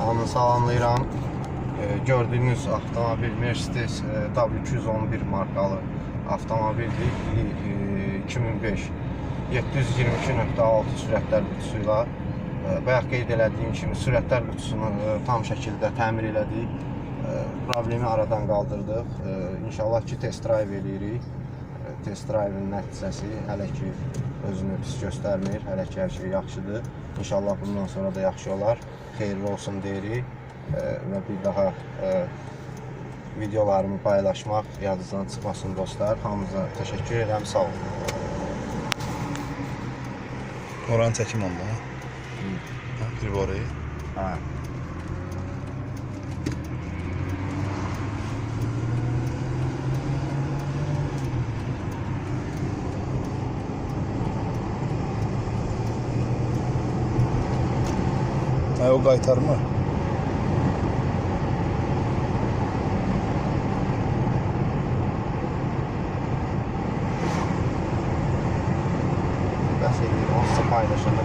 Hamını salamlayıram. E, gördüyünüz avtomobil Mercedes e, W211 markalı avtomobildir. E, 2005 722.6 sürətlər qutusuyla e, bayaq qeyd elədiyim kimi sürətlər qutusunu e, tam şəkildə təmir elədik. E, problemi aradan qaldırdıq. E, İnşallah ki test drive eləyirik. Test drive-in nəticəsi hələ ki özünü pis göstərmir. Hələ ki hər şey yaxşıdır. İnşallah bundan sonra da yaxşı olar. Xeyirli olsun deyirik. Və bir daha videolarımı paylaşmaq yadınızdan çıxmasın dostlar. Hamınıza təşəkkür edirəm. Sağ olun. Oranı çəkim onda. Bir orayı. Hə. Ha, o kaytarma. Nasıl paylaşalım?